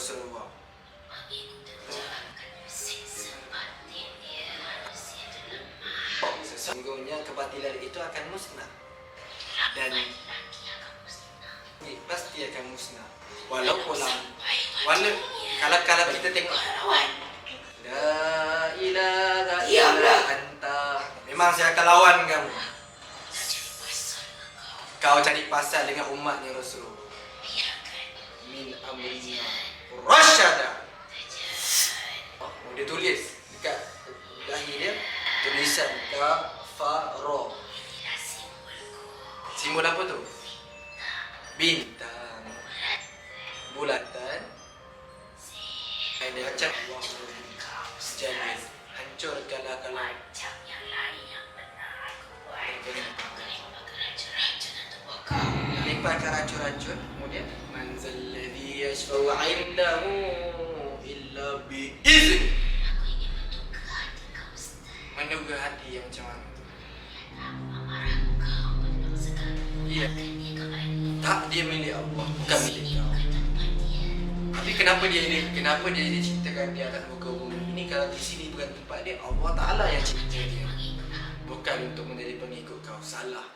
Rasulullah. Sesungguhnya kebatilan itu akan musnah. Dan pasti akan musnah. Walaupun walau kalau kalau kita tengok. La ilaha illa anta. Memang saya akan lawan kamu. Kau? Cari pasal dengan umatnya Rasulullah. Min amrina Rasyada oh, Dia tulis dekat dahi dia Tulisan Kafaro Simbol apa tu? Bintang. Bulatan. Ada macam Sejamin Hancurkanlah kalau Limpahkan racun-racun Kemudian Manzal ladhi yashfa'u indahu Illa bi'izni. Menduga hati yang macam mana? Tu Iya. Tak dia milik Allah Bukan milik kau. Tapi kenapa dia ini? Kenapa dia diciptakan di atas muka bumi? Ini kalau di sini bukan tempat dia Allah Ta'ala yang cipta dia. Bukan untuk menjadi pengikut kau Salah